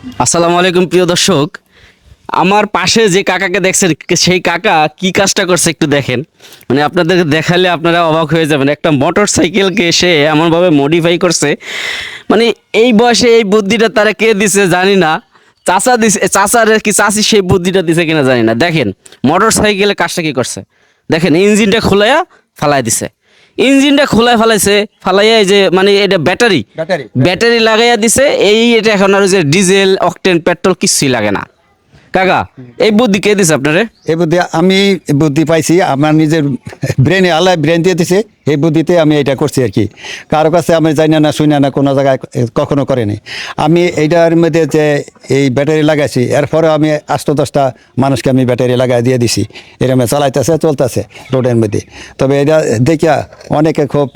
আসসালামু আলাইকুম, প্রিয় দর্শক। আমার পাশে যে কাকাকে দেখছেন সেই কাকা কি কাজটা করছে একটু দেখেন। মানে আপনাদের দেখালে আপনারা অবাক হয়ে যাবেন। একটা মোটর সাইকেলকে সে এমনভাবে মডিফাই করছে। মানে এই বয়সে এই বুদ্ধিটা তারা কে দিছে জানি না। চাচা দিছে, চাচার কি চাষি সেই বুদ্ধিটা দিছে কিনা জানি না। দেখেন মোটর সাইকেলের কাজটা কি করছে? দেখেন, ইঞ্জিনটা খোলাইয়া ফালাই দিছে। ইঞ্জিনটা খোলায় ফালাইছে ফালাইয়া এই যে মানে এটা ব্যাটারি ব্যাটারি। ব্যাটারি লাগাইয়া দিছে এই এটা এখন আর যে ডিজেল অকটেন পেট্রোল কিছুই লাগে না কাকা, এই বুদ্ধি কে দিছে আপনারে? এই বুদ্ধি আমি বুদ্ধি পাইছি, আমার নিজের ব্রেনে আল্লাহ ব্রেন দিয়ে দিছে, এই বুদ্ধিতে আমি এটা করছি আর কি। কারও কাছে আমি জানি না, শুনি না, কোনো জায়গায় কখনো করেনি আমি এইটার মধ্যে যে এই ব্যাটারি লাগাইছি এরপরে আমি আষ্ট দশটা মানুষকে আমি ব্যাটারি লাগাই দিয়ে দিছি। এরমে চালাইতেছে, চলতেছে রোডের মধ্যে। তবে এটা দেখিয়া অনেকে খুব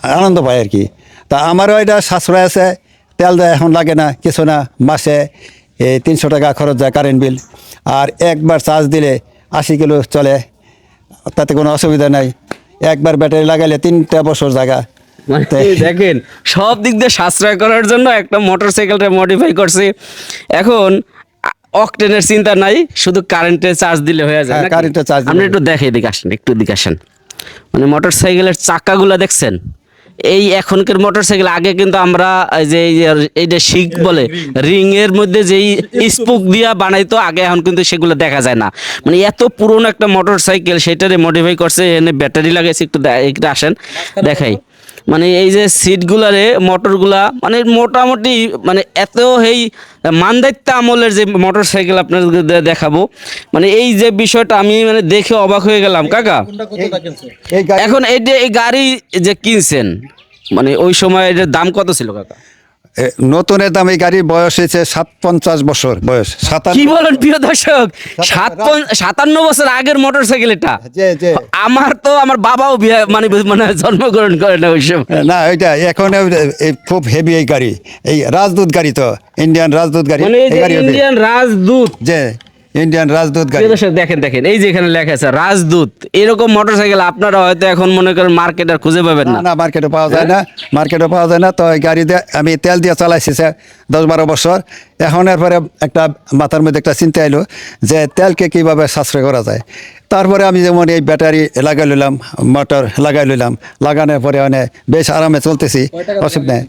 আনন্দ পায় আর কি। তা আমারও এটা সাশ্রয় আছে, তেল দেয় এখন লাগে না, কিছু না, মাসে এই তিনশো টাকা খরচ যায় কারেন্ট বিল আর একবার চার্জ দিলে আশি কিলো চলে তাতে কোনো অসুবিধা নাই। একবার ব্যাটারি লাগাইলে তিনটা বছর জায়গা। মানে দেখেন সব দিক দিয়ে সাশ্রয় করার জন্য একটা মোটর সাইকেলটা মডিফাই করছে। এখন অকটেনের চিন্তা নাই শুধু কারেন্টে চার্জ দিলে হয়ে যায় হ্যাঁ? কারেন্টে দিলে আপনি একটু দেখে এদিকে আসেন একটু এদিকে আসেন। মানে মোটর সাইকেলের চাকাগুলো দেখছেন? এই এখনকার মোটরসাইকেল, আগে কিন্তু আমরা যে এইটা শিক বলে রিং এর মধ্যে যেই স্পুক দিয়া বানাইতো, আগে এখন কিন্তু সেগুলো দেখা যায় না। মানে এত পুরনো একটা মোটরসাইকেল, সেটারে মডিফাই করছে, এনে ব্যাটারি লাগাইছে, একটু একটু আসেন, দেখাই। মানে এই যে সিটগুলারে মোটরগুলা মানে মোটামুটি মানে এত এই মানদায়িত্ব আমলের যে মোটর সাইকেল আপনাদের দেখাবো মানে এই যে বিষয়টা আমি মানে দেখে অবাক হয়ে গেলাম কাকা। এখন এই যে এই গাড়ি যে কিনছেন মানে ওই সময় এটার দাম কত ছিল কাকা? নতুনের দাম এই গাড়ির বয়স হয়েছে সাত পঞ্চাশ বছর বয়স সাতান্ন কি বলেন প্রিয় দর্শক? সাত সাতান্ন বছর আগের মোটর সাইকেল এটা আমার তো আমার বাবাও মানে মানে জন্মগ্রহণ করে না ওই সময়। না ওইটা এখন খুব হেভি এই গাড়ি। এই রাজদূত গাড়ি তো ইন্ডিয়ান রাজদূত গাড়ি মানে। ইন্ডিয়ান রাজদূত। যে ইন্ডিয়ান রাজদূত গাড়ি দর্শক দেখেন দেখেন এই যে এখানে লেখা আছে রাজদূত। এরকম মোটরসাইকেল আপনারা হয়তো এখন মনে করেন মার্কেট আর খুঁজে পাবেন না। না মার্কেটে পাওয়া যায় না মার্কেটে পাওয়া যায় না। তো এই গাড়ি দিয়ে আমি তেল দিয়ে চালাইছি স্যার দশ বারো বছর। এখন এরপরে একটা মাথার মধ্যে একটা চিন্তা এলো যে তেলকে কীভাবে সাশ্রয় করা যায়। তারপরে আমি যেমন এই ব্যাটারি লাগাই লইলাম মোটর লাগাই লইলাম লাগানোর পরে মানে বেশ আরামে চলতেছি অসুবিধা নেই।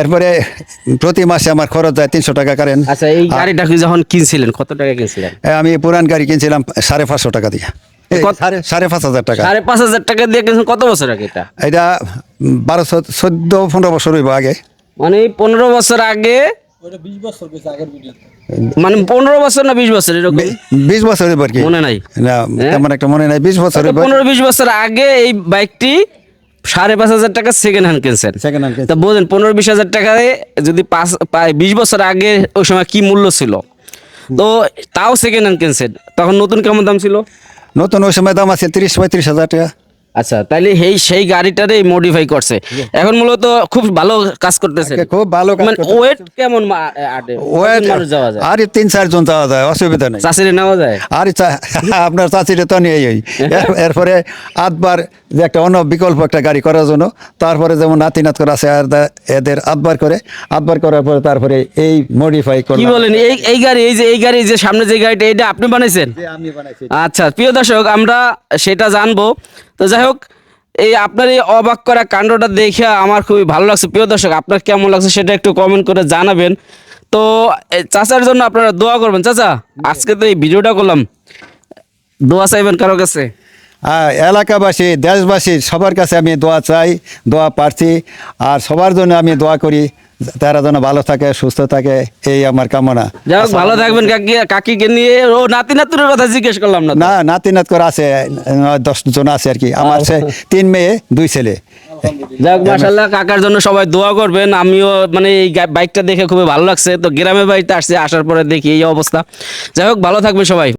এরপরে প্রতি মাসে আমার খরচ যায় তিনশো টাকা কারেন্ট আচ্ছা এই গাড়িটা যখন কিনছিলেন কত টাকা কিনছিলেন? আমি পুরান গাড়ি কিনছিলাম সাড়ে পাঁচশো টাকা দিয়ে? সাড়ে সাড়ে পাঁচ হাজার টাকা। সাড়ে পাঁচ হাজার টাকা দিয়ে কিনছেন কত বছর আগে এটা? এটা বারোশো চোদ্দ পনেরো বছর হইব আগে। মানে পনেরো বছর আগে মানে পনেরো বছর না বিশ বছর এরকম? বিশ বছর হইব কি। মনে নাই। না হ্যাঁ? তেমন একটা মনে নাই। বিশ বছর পনেরো বিশ বছর আগে এই বাইকটি সাড়ে পাঁচ হাজার টাকা সেকেন্ড হ্যান্ড কিনছেন। Hand কিনছি। তা বলেন পনেরো বিশ হাজার টাকায় যদি পাঁচ বিশ বছর আগে ওই সময় কি মূল্য ছিল? তো তাও সেকেন্ড হ্যান্ড কিনছেন। তখন নতুন কেমন দাম ছিল? নতুন ওই সময় দাম আছে তিরিশ পঁয়ত্রিশ হাজার টাকা। আচ্ছা তাইলে এই সেই গাড়িটারে মডিফাই করছে। এখন মূলত খুব ভালো কাজ করতেছে। খুব ভালো কাজ মানে ওয়েট কেমন? ওয়েট মানুষ যাওয়া যায়? আর তিন চারজন যাওয়া যায় অসুবিধা নেই। চাষিরে নেওয়া যায়? আর আপনার চাচিরে তো নিয়ে এর- এরপরে আটবার যে একটা অন্য বিকল্প একটা গাড়ি করার জন্য তারপরে যেমন নাতি নাত করে আছে আর এদের আটবার করে আটবার করার পরে তারপরে এই মডিফাই করে কি বলেন এই এই গাড়ি এই যে এই গাড়ি যে সামনে যে গাড়িটা এটা আপনি বানাইছেন? আমি বানাইছি। আচ্ছা প্রিয় দর্শক আমরা সেটা জানব। তো যাই হোক, এই আপনার এই অবাক করা কাণ্ডটা দেখে আমার খুবই ভালো লাগছে। প্রিয় দর্শক, আপনার কেমন লাগছে সেটা একটু কমেন্ট করে জানাবেন। তো চাচার জন্য আপনারা দোয়া করবেন। চাচা, আজকে তো এই ভিডিওটা করলাম। দোয়া চাইবেন কারও কাছে? এলাকাবাসী, দেশবাসী, সবার কাছে আমি দোয়া চাই, দোয়া প্রার্থী, আর সবার জন্য আমি দোয়া করি। তারা যেন ভালো থাকে সুস্থ থাকে এই আমার কামনা। ভালো থাকবেন কাকি কাকিকে নিয়ে। ও নাতি নাতুনের কথা জিজ্ঞেস করলাম না না নাতি নাত করে আছে দশ জন আছে আর কি। আমার সে তিন মেয়ে দুই ছেলে। যাক মাশাল্লাহ কাকার জন্য সবাই দোয়া করবেন। আমিও মানে এই বাইকটা দেখে খুবই ভালো লাগছে। তো গ্রামে বাড়িতে আসছে আসার পরে দেখি এই অবস্থা। যাই হোক ভালো থাকবে সবাই।